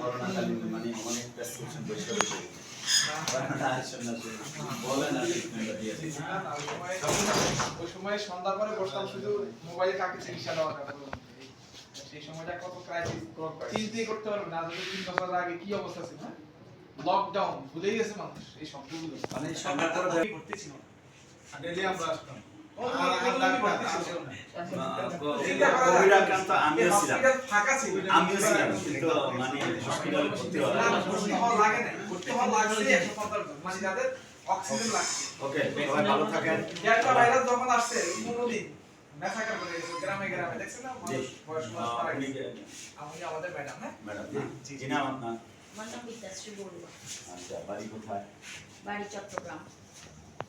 করোনাকালীন মানে অনেক প্রেসক্রিপশন বসে বসে বলেন ওই সময় সন্ধ্যার পরে বসতাম শুধু মোবাইলে কাকে চিকিৎসা দেওয়া সেই সময়টা কত ক্রাইসিস চিন্তাই করতে পারবে না যদি তিন বছর আগে কি অবস্থা ছিল? লকডাউন ভুলেই গেছে মানুষ এই শব্দগুলো। মানে সরকার করে করতেছিল ডেলি আমরা আসতাম। আমিও ছিলাম। ফাঁকা ছিল। আমিও ছিলাম কিন্তু মানে হসপিটালে ভর্তি না, হওয়া লাগে নাই। ভর্তি হওয়া লাগছে। মানে যাদের অক্সিজেন লাগছে ওকে সবাই ভালো থাকেন। ডেল্টা ভাইরাস যখন আসছে পনেরো দিন মেসাকার করে গেছে? গ্রামে গ্রামে দেখছেন না? জি। বয়স্ক মানুষ মারা আপনি গেছে। আমি আমাদের ম্যাডাম হ্যাঁ? ম্যাডাম জি নাম আপনার? আমার নাম বিদ্যাশ্রী বড়ুয়া আচ্ছা বাড়ি কোথায়? বাড়ি চট্টগ্রাম।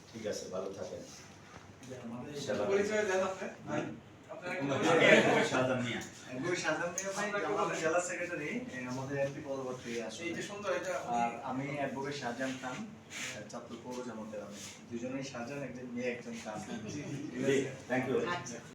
ঠিক আছে ভালো থাকেন। পরিচয় দেন আপনি। আপনার মিয়া গুই সাজান ভাই আমাদের জেলা সেক্রেটারি আমাদের এমপি পরবর্তী এই আসলে যে সুন্দর এটা আমি অ্যাডভোকেট শাহজাহান খান চাঁদপুর পৌর জামাতের আমি দুজনেই শাহজাহান একজন মেয়ে একজন খান থ্যাংক ইউ